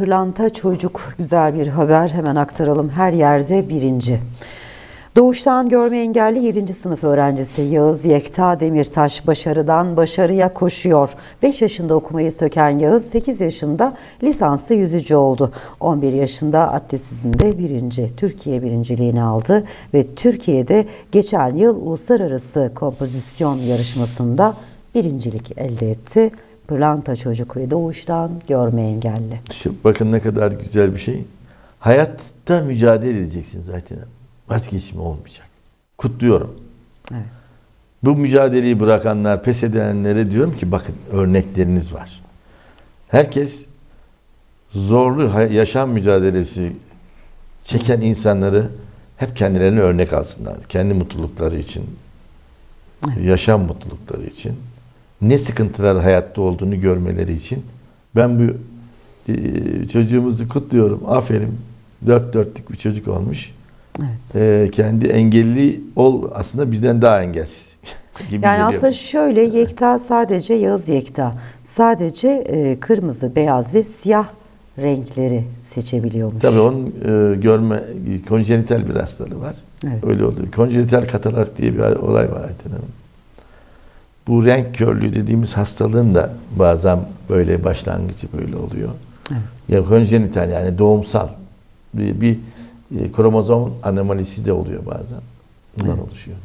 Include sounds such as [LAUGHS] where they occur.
pırlanta çocuk güzel bir haber hemen aktaralım. Her yerde birinci. Doğuştan görme engelli 7. sınıf öğrencisi Yağız Yekta Demirtaş başarıdan başarıya koşuyor. 5 yaşında okumayı söken Yağız 8 yaşında lisanslı yüzücü oldu. 11 yaşında atletizmde birinci, Türkiye birinciliğini aldı ve Türkiye'de geçen yıl uluslararası kompozisyon yarışmasında birincilik elde etti. Pırlanta çocuk ve doğuştan görme engelli. İşte bakın ne kadar güzel bir şey. Hayatta mücadele edeceksin zaten. Vazgeçme olmayacak. Kutluyorum. Evet. Bu mücadeleyi bırakanlar, pes edenlere diyorum ki bakın örnekleriniz var. Herkes zorlu yaşam mücadelesi çeken insanları hep kendilerine örnek alsınlar. Kendi mutlulukları için, yaşam mutlulukları için, ne sıkıntılar hayatta olduğunu görmeleri için. Ben bu e, çocuğumuzu kutluyorum. Aferin. Dört dörtlük bir çocuk olmuş. Evet. E, kendi engelli ol aslında bizden daha engelsiz [LAUGHS] gibi Yani geliyor. aslında şöyle Yekta sadece Yağız Yekta. Sadece e, kırmızı, beyaz ve siyah renkleri seçebiliyormuş. Tabii onun e, görme konjenital bir hastalığı var. Evet. Öyle oluyor. Konjenital katarakt diye bir olay var Ayten Hanım. Bu renk körlüğü dediğimiz hastalığın da bazen böyle başlangıcı böyle oluyor. Evet. Ya konjenital yani doğumsal bir, bir e, kromozom anomalisi de oluyor bazen. Bundan oluşuyor.